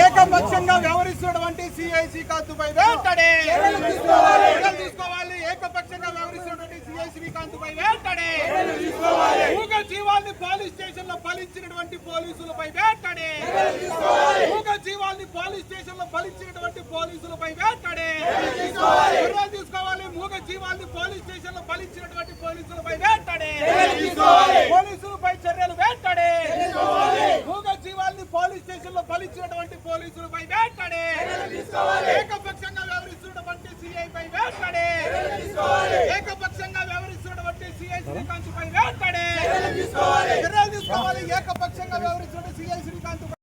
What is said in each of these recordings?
ఏకపక్షంగా వ్యవహరిస్తున్నటువంటి సిఐసి కాంతుపై చర్యలు తీసుకోవాలి ఏకపక్షంగా వ్యవహరిస్తున్నటువంటి సిఐ శ్రీకాంత్పై వెంటనే మూగ జీవాల్ని పోలీస్ స్టేషన్లో ఫలించినటువంటి పోలీసులపై వెంటనే మూగ జీవాల్ని పోలీస్ స్టేషన్లో ఫలించినటువంటి పోలీసులపై చర్యలు తీసుకోవాలి. మూగ జీవాల్ని పోలీస్ స్టేషన్లో ఫలించినటువంటి పోలీసులపై వెంటనే పోలీసులపై చర్యలు వెంటనే మూగ జీవాల్ని పోలీస్ స్టేషన్ లో ఫలించినటువంటి పోలీసులపై వెంటనే ఏకపక్షంగా వ్యవహరిస్తున్నటువంటి సిఐ పై వెంటనే ఏకపక్షంగా వ్యవహరిస్తున్నటువంటి సిఐ శ్రీకాంత్ పై వెంటనే చర్యలు తీసుకోవాలి. ఏకపక్షంగా వ్యవహరిస్తున్న సిఐ శ్రీకాంత్ పై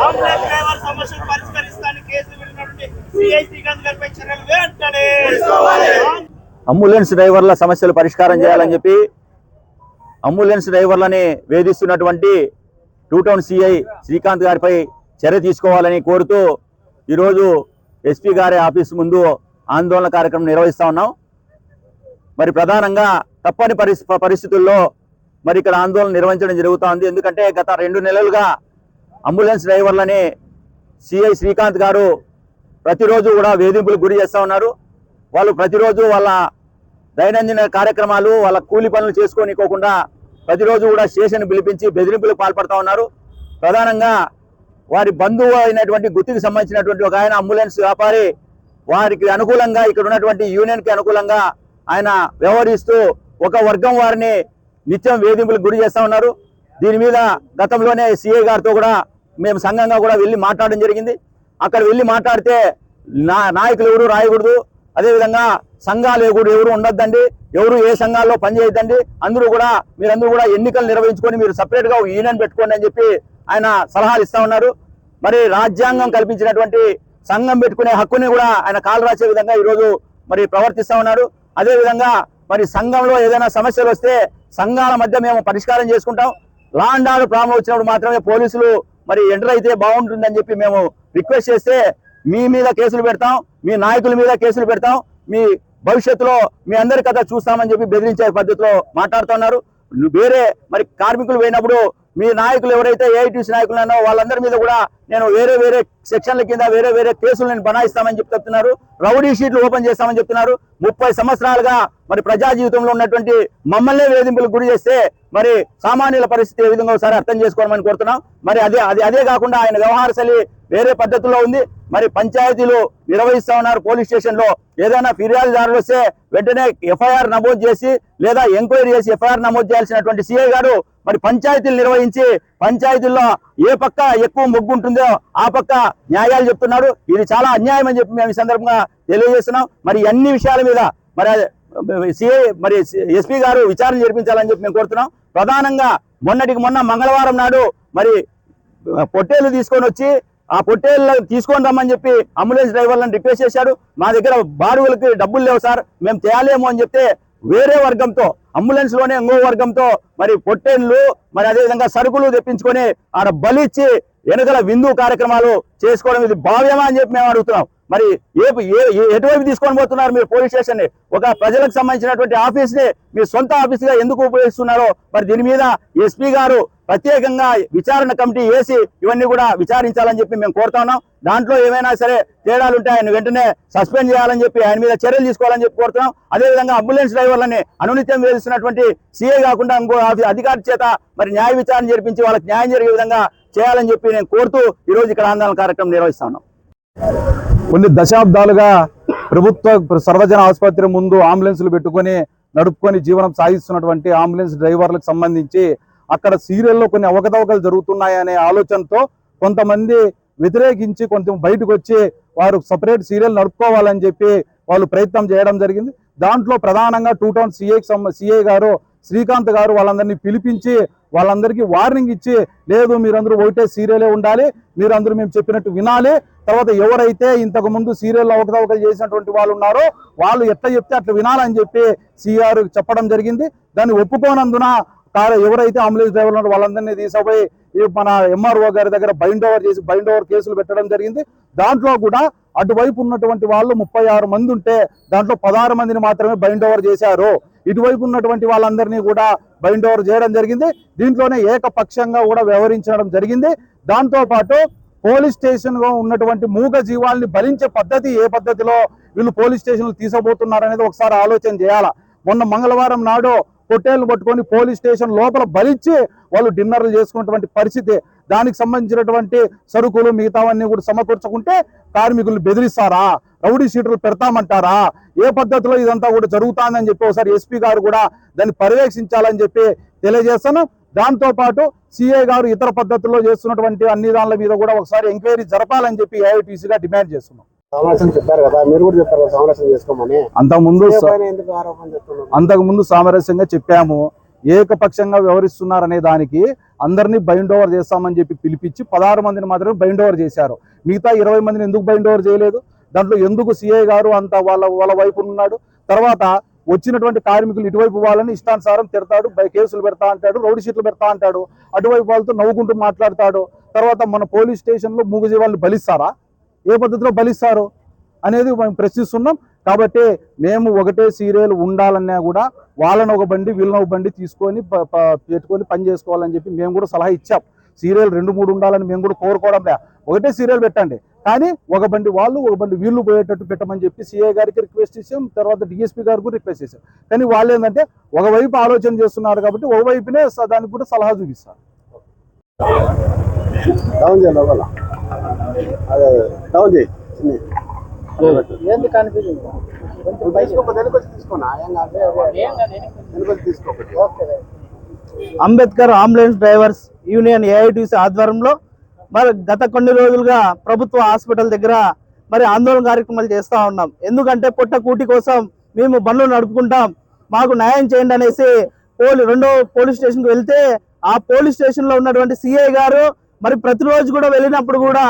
ఆంబులెన్స్ డ్రైవర్ సమస్యను పరిష్కరిస్తానికి కేసు పెట్టినటువంటి సిఐ శ్రీకాంత్ గారిపై చర్యలు వెంటనే అంబులెన్స్ డ్రైవర్ల సమస్యలు పరిష్కారం చేయాలని చెప్పి అంబులెన్స్ డ్రైవర్లని వేధిస్తున్నటువంటి టూ టౌన్ సిఐ శ్రీకాంత్ గారిపై చర్య తీసుకోవాలని కోరుతూ ఈరోజు ఎస్పీ గారి ఆఫీస్ ముందు ఆందోళన కార్యక్రమం నిర్వహిస్తా ఉన్నాం. మరి ప్రధానంగా తప్పని పరిస్థితుల్లో మరి ఇక్కడ ఆందోళన నిర్వహించడం జరుగుతోంది. ఎందుకంటే గత రెండు నెలలుగా అంబులెన్స్ డ్రైవర్లని సిఐ శ్రీకాంత్ గారు ప్రతిరోజు కూడా వేధింపులకు గురి చేస్తూ ఉన్నారు. వాళ్ళు ప్రతిరోజు వాళ్ళ దైనందిన కార్యక్రమాలు వాళ్ళ కూలి పనులు చేసుకోనికోకుండా ప్రతిరోజు కూడా స్టేషన్ పిలిపించి బెదిరింపులకు పాల్పడుతూ ఉన్నారు. ప్రధానంగా వారి బంధువు అయినటువంటి గుర్తుకు సంబంధించినటువంటి ఒక ఆయన అంబులెన్స్ వ్యాపారి వారికి అనుకూలంగా ఇక్కడ ఉన్నటువంటి యూనియన్కి అనుకూలంగా ఆయన వ్యవహరిస్తూ ఒక వర్గం వారిని నిత్యం వేధింపులకు గురి చేస్తా ఉన్నారు. దీని మీద గతంలోనే సిఐ గారితో కూడా మేము సంఘంగా కూడా వెళ్ళి మాట్లాడడం జరిగింది. అక్కడ వెళ్ళి మాట్లాడితే నా నాయకులు ఎవరు రాయకూడదు. అదేవిధంగా సంఘాలు కూడా ఎవరు ఉండొద్దండి ఎవరు ఏ సంఘాల్లో పనిచేయద్దండి అందరూ కూడా మీరందరూ కూడా ఎన్నికలు నిర్వహించుకొని మీరు సపరేట్గా యూనియన్ పెట్టుకోండి అని చెప్పి ఆయన సలహాలు ఇస్తా ఉన్నారు. మరి రాజ్యాంగం కల్పించినటువంటి సంఘం పెట్టుకునే హక్కుని కూడా ఆయన కాలు రాసే విధంగా ఈరోజు మరి ప్రవర్తిస్తా ఉన్నారు. అదేవిధంగా మరి సంఘంలో ఏదైనా సమస్యలు వస్తే సంఘాల మధ్య మేము పరిష్కారం చేసుకుంటాం. లా అండ్ ఆర్డర్ ప్రాబ్లం వచ్చినప్పుడు మాత్రమే పోలీసులు మరి ఎంటర్ అయితే బాగుంటుందని చెప్పి మేము రిక్వెస్ట్ చేస్తే మీ మీద కేసులు పెడతాం మీ నాయకుల మీద కేసులు పెడతాం మీ భవిష్యత్తులో మీ అందరి కథ చూస్తామని చెప్పి బెదిరించే పద్ధతిలో మాట్లాడుతున్నారు. వేరే మరి కార్మికులు పోయినప్పుడు మీ నాయకులు ఎవరైతే ఏఐటీసీ నాయకులు ఉన్నారో వాళ్ళందరి మీద కూడా నేను వేరే వేరే సెక్షన్ల కింద వేరే వేరే కేసులు నేను బనాయిస్తామని చెప్పి చెప్తున్నారు. రౌడీ షీట్లు ఓపెన్ చేస్తామని చెప్తున్నారు. ముప్పై సంవత్సరాలుగా మరి ప్రజా జీవితంలో ఉన్నటువంటి మమ్మల్ని వేధింపులకు గురి చేస్తే మరి సామాన్యుల పరిస్థితి ఏ విధంగా ఒకసారి అర్థం చేసుకోవాలని కోరుతున్నాం. మరి అదే అది అదే కాకుండా ఆయన వ్యవహార శైలి వేరే పద్ధతిలో ఉంది. మరి పంచాయతీలు నిర్వహిస్తా ఉన్నారు పోలీస్ స్టేషన్లో ఏదైనా ఫిర్యాదుదారులు వస్తే వెంటనే ఎఫ్ఐఆర్ నమోదు చేసి లేదా ఎంక్వైరీ చేసి ఎఫ్ఐఆర్ నమోదు చేయాల్సినటువంటి సిఐ గారు మరి పంచాయతీలు నిర్వహించి పంచాయతీల్లో ఏ పక్క ఎక్కువ మొగ్గు ఉంటుందో ఆ పక్క న్యాయాలు చెప్తున్నాడు ఇది చాలా అన్యాయం అని చెప్పి మేము ఈ సందర్భంగా తెలియజేస్తున్నాం. మరి అన్ని విషయాల మీద మరి సిఐ మరి ఎస్పీ గారు విచారణ జరిపించాలని చెప్పి మేము కోరుతున్నాం. ప్రధానంగా మొన్నటికి మొన్న మంగళవారం నాడు మరి పొట్టేలు తీసుకొని వచ్చి ఆ పొట్టేళ్ళు తీసుకొని రమ్మని చెప్పి అంబులెన్స్ డ్రైవర్లను రిక్వెస్ట్ చేశాడు. మా దగ్గర బాడుగులకి డబ్బులు లేవు సార్ మేము తేలేము అని చెప్తే వేరే వర్గంతో అంబులెన్స్లోనే ఇంకో వర్గంతో మరి పొట్టేళ్ళు మరి అదే విధంగా సరుకులు తెప్పించుకొని ఆడ బలిచ్చి వెనుకల విందు కార్యక్రమాలు చేసుకోవడం ఇది భావ్యమా అని చెప్పి మేము అడుగుతున్నాం. మరి ఏ ఏ- ఎటువైపు తీసుకొని పోతున్నారు మీరు పోలీస్ స్టేషన్ని ఒక ప్రజలకు సంబంధించినటువంటి ఆఫీస్ని మీ సొంత ఆఫీస్గా ఎందుకు ఉపయోగిస్తున్నారో? మరి దీని మీద ఎస్పీ గారు ప్రత్యేకంగా విచారణ కమిటీ వేసి ఇవన్నీ కూడా విచారించాలని చెప్పి మేము కోరుతా ఉన్నాం. దాంట్లో ఏమైనా సరే తేడాలు ఉంటే ఆయన వెంటనే సస్పెండ్ చేయాలని చెప్పి ఆయన మీద చర్యలు తీసుకోవాలని చెప్పి కోరుతున్నాం. అదేవిధంగా అంబులెన్స్ డ్రైవర్లని అనునిత్యం వేధిస్తున్నటువంటి సీఏ కాకుండా ఇంకో అధికారి చేత మరి న్యాయ విచారణ జరిపించి వాళ్ళకి న్యాయం జరిగే విధంగా చేయాలని చెప్పి నేను కోరుతూ ఈ రోజు ఇక్కడ ఆందోళన కార్యక్రమం నిర్వహిస్తాను కొన్ని దశాబ్దాలుగా ప్రభుత్వ సర్వజన ఆసుపత్రి ముందు అంబులెన్సులు పెట్టుకొని నడుపుకొని జీవనం సాగిస్తున్నటువంటి అంబులెన్స్ డ్రైవర్లకు సంబంధించి అక్కడ సీరియల్లో కొన్ని అవకతవకలు జరుగుతున్నాయనే ఆలోచనతో కొంతమంది వ్యతిరేకించి కొంచెం బయటకు వచ్చి వారు సపరేట్ సీరియల్ నడుపుకోవాలని చెప్పి వాళ్ళు ప్రయత్నం చేయడం జరిగింది. దాంట్లో ప్రధానంగా టూ టౌన్ సిఐ సిఐ గారు శ్రీకాంత్ గారు వాళ్ళందరినీ పిలిపించి వాళ్ళందరికీ వార్నింగ్ ఇచ్చి లేదు మీరందరూ ఒకటే సీరియలే ఉండాలి మీరందరూ మేము చెప్పినట్టు వినాలి. తర్వాత ఎవరైతే ఇంతకు ముందు సీరియల్ ఒకటి చేసినటువంటి వాళ్ళు ఉన్నారో వాళ్ళు ఎట్లా చెప్తే అట్లా వినాలని చెప్పి సిఆర్ చెప్పడం జరిగింది. దాన్ని ఒప్పుకోనందున కారు ఎవరైతే అంబులెన్స్ డ్రైవర్లు ఉన్నారో వాళ్ళందరినీ తీసుకుపోయి మన ఎంఆర్ఓ గారి దగ్గర బైండ్ ఓవర్ చేసి బైండ్ ఓవర్ కేసులు పెట్టడం జరిగింది. దాంట్లో కూడా అటువైపు ఉన్నటువంటి వాళ్ళు ముప్పై ఆరు మంది ఉంటే దాంట్లో పదహారు మందిని మాత్రమే బైండ్ ఓవర్ చేశారు. ఇటువైపు ఉన్నటువంటి వాళ్ళందరినీ కూడా బైండ్ ఓవర్ చేయడం జరిగింది. దీంట్లోనే ఏకపక్షంగా కూడా వ్యవహరించడం జరిగింది. దాంతోపాటు పోలీస్ స్టేషన్లో ఉన్నటువంటి మూగ జీవాల్ని భరించే పద్ధతి ఏ పద్ధతిలో వీళ్ళు పోలీస్ స్టేషన్లు తీసబోతున్నారు అనేది ఒకసారి ఆలోచన చేయాలా? మొన్న మంగళవారం నాడు పొట్టేళ్ళు పట్టుకొని పోలీస్ స్టేషన్ లోపల భరించి వాళ్ళు డిన్నర్లు చేసుకున్నటువంటి పరిస్థితి దానికి సంబంధించినటువంటి సరుకులు మిగతావన్నీ కూడా సమకూర్చుకుంటే కార్మికులు బెదిరిస్తారా? రౌడీ షీటర్లు పెడతామంటారా? ఏ పద్ధతిలో ఇదంతా కూడా జరుగుతుందని చెప్పి ఒకసారి ఎస్పీ గారు కూడా దాన్ని పర్యవేక్షించాలని చెప్పి తెలియజేస్తాను. దాంతో పాటు సిఐ గారు ఇతర పద్ధతుల్లో చేస్తున్నటువంటి అన్ని దానిల మీద కూడా ఒకసారి ఎంక్వైరీ జరపాలని చెప్పి ఏఐటీసీగా డిమాండ్ చేస్తున్నాం. అంతకుముందు చేస్తున్నారు? అంతకుముందు సామరస్యంగా చెప్పాము. ఏకపక్షంగా వ్యవహరిస్తున్నారనే దానికి అందరినీ బైండ్ ఓవర్ చేస్తామని చెప్పి పిలిపించి పదహారు మందిని మాత్రమే బైండ్ ఓవర్ చేశారు. మిగతా ఇరవై మందిని ఎందుకు బైండ్ ఓవర్ చేయలేదు? దాంట్లో ఎందుకు సిఐ గారు అంత వాళ్ళ వాళ్ళ వైపు ఉన్నాడు? తర్వాత వచ్చినటువంటి కార్మికులు ఇటువైపు వాళ్ళని ఇష్టానుసారం తిడతాడు బై కేసులు పెడతా అంటాడు రౌడీ షీట్లు పెడతా అంటాడు అటువైపు వాళ్ళతో నవ్వుకుంటూ మాట్లాడతాడు. తర్వాత మన పోలీస్ స్టేషన్లో మూగజీవాళ్ళని బలిస్తారా? ఏ పద్ధతిలో బలిస్తారు? అనేది మేము ప్రశ్నిస్తున్నాం. కాబట్టి మేము ఒకటే సీరియల్ ఉండాలన్నా కూడా వాళ్ళని ఒక బండి వీళ్ళని ఒక బండి తీసుకొని పెట్టుకొని పని చేసుకోవాలని చెప్పి మేము కూడా సలహా ఇచ్చాం. సీరియల్ రెండు మూడు ఉండాలని మేము కూడా కోరుకోవడం లే ఒకటే సీరియల్ పెట్టండి. కానీ ఒక బండి వాళ్ళు ఒక బండి వీళ్ళు పోయేటట్టు పెట్టమని చెప్పి సిఐ గారికి రిక్వెస్ట్ చేసాం. తర్వాత డిఎస్పీ గారికి కూడా రిక్వెస్ట్ చేసాం కానీ వాళ్ళు ఏంటంటే ఒకవైపు ఆలోచన చేస్తున్నారు కాబట్టి ఒకవైపునే దానికి కూడా సలహా చూపిస్తారు. డౌన్ అదే డౌన్ చేయి. ఏంది confusion తీసుకోనా Ambedkar ambulance drivers union AITC ఆధ్వర్యంలో మరి గత కొన్ని రోజులుగా ప్రభుత్వ హాస్పిటల్ దగ్గర మరి ఆందోళన కార్యక్రమాలు చేస్తా ఉన్నాం. ఎందుకంటే పుట్ట కూటి కోసం మేము బండ్లు నడుపుకుంటాం. మాకు న్యాయం చేయండి అనేసి పోలీ రెండో పోలీస్ స్టేషన్కి వెళ్తే ఆ పోలీస్ స్టేషన్లో ఉన్నటువంటి సిఐ గారు మరి ప్రతిరోజు కూడా వెళ్ళినప్పుడు కూడా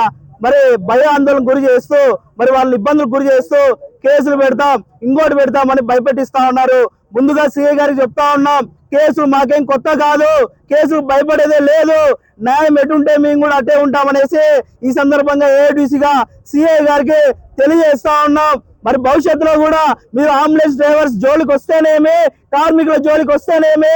మరి భయ ఆందోళన గురి చేస్తూ మరి వాళ్ళని ఇబ్బందులు గురి చేస్తూ కేసులు పెడతాం ఇంకోటి పెడతామని భయపెట్టిస్తా ఉన్నారు. ముందుగా సిఐ గారికి చెప్తా ఉన్నాం కేసులు మాకేం కొత్త కాదు కేసులు భయపడేదే లేదు న్యాయం ఎటుంటే మేము కూడా అట్టే ఉంటామనేసి ఈ సందర్భంగా ఏడీసీగా సిఐ గారికి తెలియజేస్తా ఉన్నాం. మరి భవిష్యత్తులో కూడా మీరు అంబులెన్స్ డ్రైవర్స్ జోలికి వస్తేనేమి కార్మికుల జోలికి వస్తేనేమి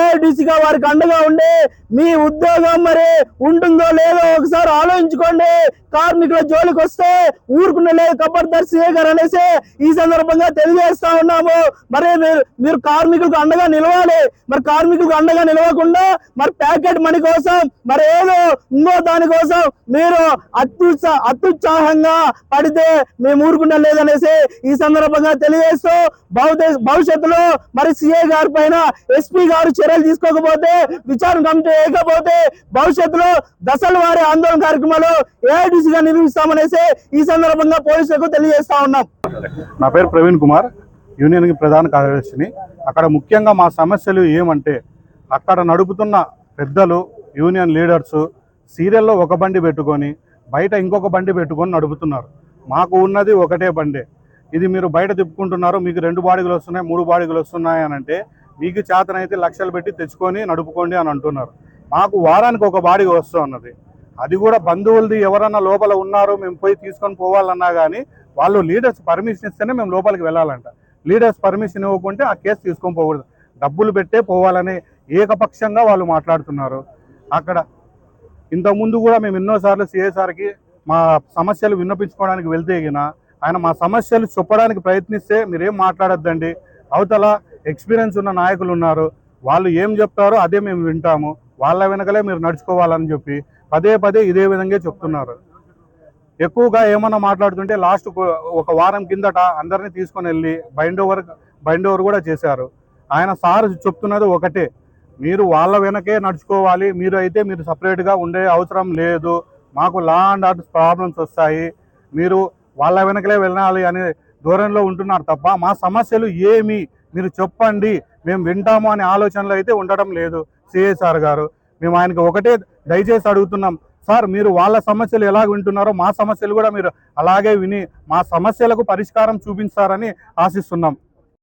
ఏడీసీగా వారికి అండగా ఉండి మీ ఉద్యోగం మరి ఉంటుందో లేదో ఒకసారి ఆలోచించుకోండి. కార్మికుల జోలికి వస్తే ఊరుకునే లేదు కబర్దార్ సీఏ గారు అనేసి ఈ సందర్భంగా తెలియజేస్తా ఉన్నాము. మరి మీరు మీరు కార్మికులకు అండగా నిలవాలి. మరి కార్మికులకు అండగా నిలవకుండా మరి ప్యాకెట్ మనీ కోసం మరి ఏదో ఇంకో దానికోసం మీరు అత్యుత్సా అత్యుత్సాహంగా పడితే మేము ఊరుకుండా లేదనేసి ఈ సందర్భంగా తెలియజేస్తూ భవిష్యత్తులో మరి సిఏ గారి పైన ఎస్పీ గారు చర్యలు తీసుకోకపోతే విచారణ కమిటీ వేయకపోతే భవిష్యత్తులో దశల వారి ఆందోళన కార్యక్రమాలు ఏఐటీసీగా నిర్మిస్తామనేసి ఈ సందర్భంగా పోలీసులకు తెలియజేస్తా ఉన్నాం. నా పేరు ప్రవీణ్ కుమార్. యూనియన్కి ప్రధాన కార్యదర్శిని. అక్కడ ముఖ్యంగా మా సమస్యలు ఏమంటే అక్కడ నడుపుతున్న పెద్దలు యూనియన్ లీడర్స్ సీరియల్లో ఒక బండి పెట్టుకొని బయట ఇంకొక బండి పెట్టుకొని నడుపుతున్నారు. మాకు ఉన్నది ఒకటే బండే. ఇది మీరు బయట తిప్పుకుంటున్నారు మీకు రెండు బాడిగలు వస్తున్నాయి మూడు బాడిగలు వస్తున్నాయి అని అంటే మీకు చేతనైతే లక్షలు పెట్టి తెచ్చుకొని నడుపుకోండి అని అంటున్నారు. మాకు వారానికి ఒక బాడిగ వస్తూ ఉన్నది అది కూడా బంధువులది ఎవరన్నా లోపల ఉన్నారు మేము పోయి తీసుకొని పోవాలన్నా కానీ వాళ్ళు లీడర్స్ పర్మిషన్ ఇస్తేనే మేము లోపలికి వెళ్ళాలంట. లీడర్స్ పర్మిషన్ ఇవ్వకుంటే ఆ కేసు తీసుకొని పోకూడదు. డబ్బులు పెట్టే పోవాలని ఏకపక్షంగా వాళ్ళు మాట్లాడుతున్నారు. అక్కడ ఇంతకుముందు కూడా మేము ఎన్నోసార్లు సిఎస్ఆర్కి మా సమస్యలు విన్నపించుకోవడానికి వెళ్తే ఆయన మా సమస్యలు చెప్పడానికి ప్రయత్నిస్తే మీరేం మాట్లాడొద్దండి. అవతల ఎక్స్పీరియన్స్ ఉన్న నాయకులు ఉన్నారు. వాళ్ళు ఏం చెప్తారో అదే మేము వింటాము. వాళ్ళ వెనకలే మీరు నడుచుకోవాలని చెప్పి పదే పదే ఇదే విధంగా చెప్తున్నారు. ఎక్కువగా ఏమన్నా మాట్లాడుతుంటే లాస్ట్ ఒక వారం కిందట అందరినీ తీసుకొని వెళ్ళి బైండ్ ఓవర్ బైండ్ ఓవర్ కూడా చేశారు. ఆయన సార్ చెప్తున్నది ఒకటే మీరు వాళ్ళ వెనకే నడుచుకోవాలి మీరు అయితే మీరు సపరేట్గా ఉండే అవసరం లేదు మాకు లా అండ్ ఆర్డర్ ప్రాబ్లమ్స్ వస్తాయి మీరు వాళ్ళ వెనకలే వెళ్ళాలి అనే ధోరణిలో ఉంటున్నారు తప్ప మా సమస్యలు ఏమి మీరు చెప్పండి మేము వింటాము అనే ఆలోచనలు అయితే ఉండడం లేదు సిఎస్ఆర్ గారు. మేము ఆయనకి ఒకటే దయచేసి అడుగుతున్నాం సార్ మీరు వాళ్ళ సమస్యలు ఎలా వింటున్నారో మా సమస్యలు కూడా మీరు అలాగే విని మా సమస్యలకు పరిష్కారం చూపించారని ఆశిస్తున్నాం.